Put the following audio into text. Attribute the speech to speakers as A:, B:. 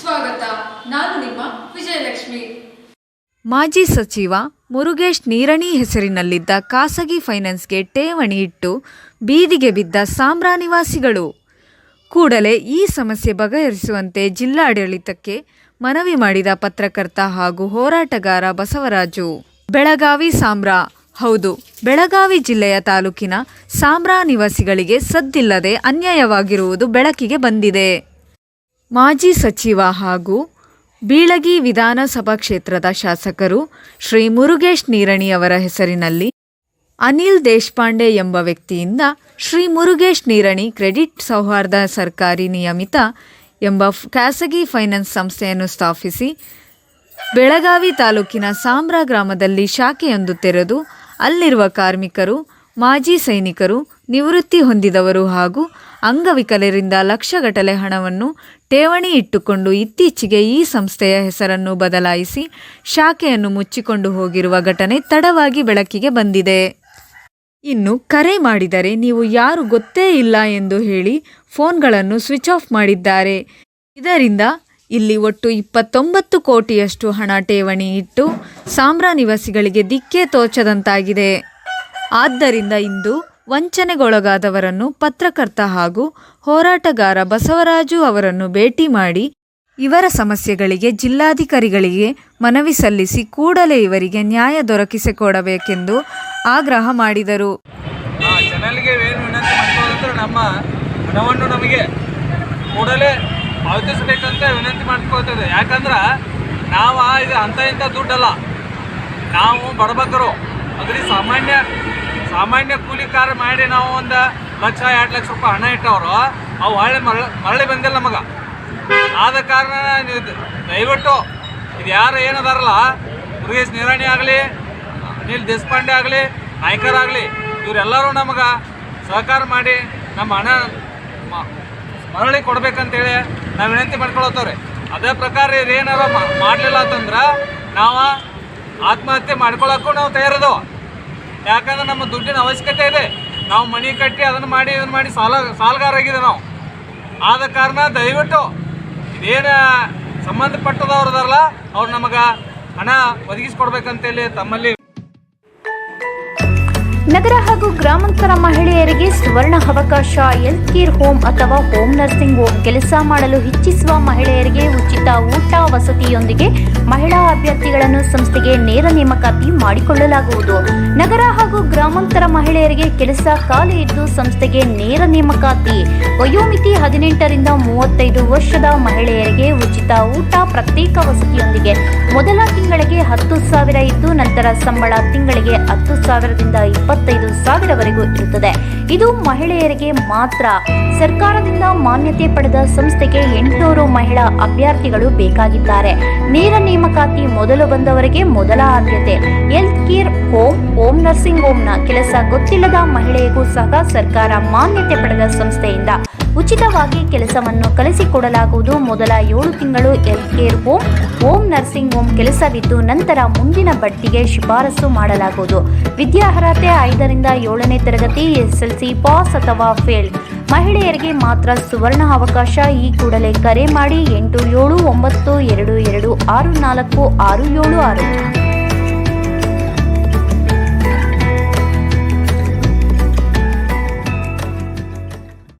A: ಸ್ವಾಗತ. ನಾನು ನಿಮ್ಮ ವಿಜಯಲಕ್ಷ್ಮಿ. ಮಾಜಿ ಸಚಿವ ಮುರುಗೇಶ್ ನೀರಣಿ ಹೆಸರಿನಲ್ಲಿದ್ದ ಖಾಸಗಿ ಫೈನಾನ್ಸ್ಗೆ ಠೇವಣಿ ಇಟ್ಟು ಬೀದಿಗೆ ಬಿದ್ದ ಸಾಮ್ರಾ ನಿವಾಸಿಗಳು. ಕೂಡಲೇ ಈ ಸಮಸ್ಯೆ ಬಗೆಹರಿಸುವಂತೆ ಜಿಲ್ಲಾಡಳಿತಕ್ಕೆ ಮನವಿ ಮಾಡಿದ ಪತ್ರಕರ್ತ ಹಾಗೂ ಹೋರಾಟಗಾರ ಬಸವರಾಜು. ಬೆಳಗಾವಿ ಸಾಂಬ್ರಾ ಹೌದು, ಬೆಳಗಾವಿ ಜಿಲ್ಲೆಯ ತಾಲೂಕಿನ ಸಾಮ್ರಾ ನಿವಾಸಿಗಳಿಗೆ ಸದ್ದಿಲ್ಲದೆ ಅನ್ಯಾಯವಾಗಿರುವುದು ಬೆಳಕಿಗೆ ಬಂದಿದೆ. ಮಾಜಿ ಸಚಿವ ಹಾಗೂ ಬೀಳಗಿ ವಿಧಾನಸಭಾ ಕ್ಷೇತ್ರದ ಶಾಸಕರು ಶ್ರೀ ಮುರುಗೇಶ್ ನೀರಣಿ ಅವರ ಹೆಸರಿನಲ್ಲಿ ಅನಿಲ್ ದೇಶಪಾಂಡೆ ಎಂಬ ವ್ಯಕ್ತಿಯಿಂದ ಶ್ರೀ ಮುರುಗೇಶ್ ನೀರಣಿ ಕ್ರೆಡಿಟ್ ಸೌಹಾರ್ದ ಸರ್ಕಾರಿ ನಿಯಮಿತ ಎಂಬ ಖಾಸಗಿ ಫೈನಾನ್ಸ್ ಸಂಸ್ಥೆಯನ್ನು ಸ್ಥಾಪಿಸಿ ಬೆಳಗಾವಿ ತಾಲೂಕಿನ ಸಾಂಬ್ರಾ ಗ್ರಾಮದಲ್ಲಿ ಶಾಖೆಯೊಂದು ತೆರೆದು ಅಲ್ಲಿರುವ ಕಾರ್ಮಿಕರು, ಮಾಜಿ ಸೈನಿಕರು ನಿವೃತ್ತಿ ಹೊಂದಿದವರು ಹಾಗೂ ಅಂಗವಿಕಲರಿಂದ ಲಕ್ಷಗಟ್ಟಲೆ ಹಣವನ್ನು ಠೇವಣಿ ಇಟ್ಟುಕೊಂಡು ಇತ್ತೀಚೆಗೆ ಈ ಸಂಸ್ಥೆಯ ಹೆಸರನ್ನು ಬದಲಾಯಿಸಿ ಶಾಖೆಯನ್ನು ಮುಚ್ಚಿಕೊಂಡು ಹೋಗಿರುವ ಘಟನೆ ತಡವಾಗಿ ಬೆಳಕಿಗೆ ಬಂದಿದೆ. ಇನ್ನು ಕರೆ ಮಾಡಿದರೆ ನೀವು ಯಾರು ಗೊತ್ತೇ ಇಲ್ಲ ಎಂದು ಹೇಳಿ ಫೋನ್ಗಳನ್ನು ಸ್ವಿಚ್ ಆಫ್ ಮಾಡಿದ್ದಾರೆ. ಇದರಿಂದ ಇಲ್ಲಿ ಒಟ್ಟು ಇಪ್ಪತ್ತೊಂಬತ್ತು ಕೋಟಿಯಷ್ಟು ಹಣ ಠೇವಣಿ ಇಟ್ಟು ಸಾಂಬ್ರಾ ನಿವಾಸಿಗಳಿಗೆ ದಿಕ್ಕೇ ತೋಚದಂತಾಗಿದೆ. ಆದ್ದರಿಂದ ಇಂದು ವಂಚನೆಗೊಳಗಾದವರನ್ನು ಪತ್ರಕರ್ತ ಹಾಗೂ ಹೋರಾಟಗಾರ ಬಸವರಾಜು ಅವರನ್ನು ಭೇಟಿ ಮಾಡಿ ಇವರ ಸಮಸ್ಯೆಗಳಿಗೆ ಜಿಲ್ಲಾಧಿಕಾರಿಗಳಿಗೆ ಮನವಿ ಸಲ್ಲಿಸಿ ಕೂಡಲೇ ಇವರಿಗೆ ನ್ಯಾಯ ದೊರಕಿಸಿಕೊಡಬೇಕೆಂದು ಆಗ್ರಹ ಮಾಡಿದರು.
B: ಚಾನಲ್ಗೆ ಏನು ವಿನಂತಿ ನಮ್ಮ ಹಣವನ್ನು ನಮಗೆ ಕೂಡಲೇ ಪಾವತಿಸಬೇಕಂತ ವಿನಂತಿ ಮಾಡ್ಕೊಳ್ತದೆ. ಯಾಕಂದ್ರೆ ನಾವು ಇದು ಅಂಥ ಇಂಥ ದುಡ್ಡಲ್ಲ. ನಾವು ಬಡಬಗ್ಗರು. ಅಗದಿ ಸಾಮಾನ್ಯ ಸಾಮಾನ್ಯ ಕೂಲಿ ಕಾರ್ ಮಾಡಿ ನಾವು ಒಂದು ಲಕ್ಷ, ಎರಡು ಲಕ್ಷ ರೂಪಾಯಿ ಹಣ ಇಟ್ಟವರು, ಅವು ಹೊಳ್ಳಿ ಮರಳಿ ಮರಳಿ ಬಂದಿಲ್ಲ ನಮಗೆ. ಆದ ಕಾರಣ ದಯವಿಟ್ಟು ಇದು ಯಾರು ಏನದಾರಲ್ಲ ಮುರುಗೇಶ್ ನಿರಾಣಿ ಆಗಲಿ, ಅನಿಲ್ ದೇಶಪಾಂಡೆ ಆಗಲಿ ನಾಯ್ಕರಾಗಲಿ ಇವರೆಲ್ಲರೂ ನಮಗೆ ಸಹಕಾರ ಮಾಡಿ ನಮ್ಮ ಹಣ ಮರಳಿ ಕೊಡ್ಬೇಕಂತೇಳಿ ನಾವು ವಿನಂತಿ ಮಾಡ್ಕೊಳತ್ತವ್ರಿ. ಅದೇ ಪ್ರಕಾರ ಇದೇನಾರ ಮಾಡಲಿಲ್ಲ ಅಂತಂದ್ರೆ ನಾವು ಆತ್ಮಹತ್ಯೆ ಮಾಡ್ಕೊಳಕ್ಕೂ ನಾವು ತಯಾರದವ. ಯಾಕಂದ್ರೆ ನಮ್ಮ ದುಡ್ಡಿನ ಅವಶ್ಯಕತೆ ಇದೆ. ನಾವು ಮನೆ ಕಟ್ಟಿ ಅದನ್ನು ಮಾಡಿ ಇದನ್ನು ಮಾಡಿ ಸಾಲ ಸಾಲಗಾರಾಗಿದೆ ನಾವು. ಆದ ಕಾರಣ ದಯವಿಟ್ಟು ಇದೇನು ಸಂಬಂಧಪಟ್ಟದವ್ರದಾರಲ್ಲ ಅವ್ರು ನಮಗೆ ಹಣ ಒದಗಿಸ್ಕೊಡ್ಬೇಕಂತೇಳಿ ತಮ್ಮಲ್ಲಿ
C: ನಗರ ಹಾಗೂ ಗ್ರಾಮಾಂತರ ಮಹಿಳೆಯರಿಗೆ ಸುವರ್ಣ ಅವಕಾಶ ಹೆಲ್ತ್ ಕೇರ್ ಹೋಮ್ ಅಥವಾ ಹೋಮ್ ನರ್ಸಿಂಗ್ ಹೋಮ್ ಕೆಲಸ ಮಾಡಲು ಇಚ್ಛಿಸುವ ಮಹಿಳೆಯರಿಗೆ ಉಚಿತ ಊಟ ವಸತಿಯೊಂದಿಗೆ ಮಹಿಳಾ ಅಭ್ಯರ್ಥಿಗಳನ್ನು ಸಂಸ್ಥೆಗೆ ನೇರ ನೇಮಕಾತಿ ಮಾಡಿಕೊಳ್ಳಲಾಗುವುದು. ನಗರ ಗ್ರಾಮಾಂತರ ಮಹಿಳೆಯರಿಗೆ ಕೆಲಸ ಖಾಲಿ ಇದ್ದು ಸಂಸ್ಥೆಗೆ ನೇರ ನೇಮಕಾತಿ. ವಯೋಮಿತಿ ಹದಿನೆಂಟರಿಂದ ಮೂವತ್ತೈದು ವರ್ಷದ ಮಹಿಳೆಯರಿಗೆ ಉಚಿತ ಊಟ ಪ್ರತ್ಯೇಕ ವಸತಿಯೊಂದಿಗೆ. ಮೊದಲ ತಿಂಗಳಿಗೆ ಹತ್ತು ಸಾವಿರ ಇದ್ದು ನಂತರ ಸಂಬಳ ತಿಂಗಳಿಗೆ ಹತ್ತು ಸಾವಿರದಿಂದ ಇಪ್ಪತ್ತೈದು ಸಾವಿರವರೆಗೂ ಇರುತ್ತದೆ. ಇದು ಮಹಿಳೆಯರಿಗೆ ಮಾತ್ರ. ಸರ್ಕಾರದಿಂದ ಮಾನ್ಯತೆ ಪಡೆದ ಸಂಸ್ಥೆಗೆ ಎಂಟುನೂರು ಮಹಿಳಾ ಅಭ್ಯರ್ಥಿಗಳು ಬೇಕಾಗಿದ್ದಾರೆ. ನೇರ ನೇಮಕಾತಿ ಮೊದಲು ಬಂದವರಿಗೆ ಮೊದಲ ಆದ್ಯತೆ. Health care home home nursing ಹೋಮ್ನ ಕೆಲಸ ಗೊತ್ತಿಲ್ಲದ ಮಹಿಳೆಗೂ ಸಹ ಸರ್ಕಾರ ಮಾನ್ಯತೆ ಪಡೆದ ಸಂಸ್ಥೆಯಿಂದ ಉಚಿತವಾಗಿ ಕೆಲಸವನ್ನು ಕಲಿಸಿಕೊಡಲಾಗುವುದು. ಮೊದಲ ಏಳು ತಿಂಗಳು health care home home nursing home ಕೆಲಸವಿದ್ದು ನಂತರ ಮುಂದಿನ ಬಡ್ತಿಗೆ ಶಿಫಾರಸು ಮಾಡಲಾಗುವುದು. ವಿದ್ಯಾರ್ಹತೆ ಐದರಿಂದ ಏಳನೇ ತರಗತಿ ಎಸ್ಎಲ್ಸಿ ಪಾಸ್ ಅಥವಾ ಫೇಲ್. ಮಹಿಳೆಯರಿಗೆ ಮಾತ್ರ ಸುವರ್ಣ ಅವಕಾಶ, ಈ ಕೂಡಲೇ ಕರೆ ಮಾಡಿ ಎಂಟು ಏಳು ಒಂಬತ್ತು ಎರಡು ಎರಡು ಆರು ನಾಲ್ಕು ಆರು ಏಳು ಆರು.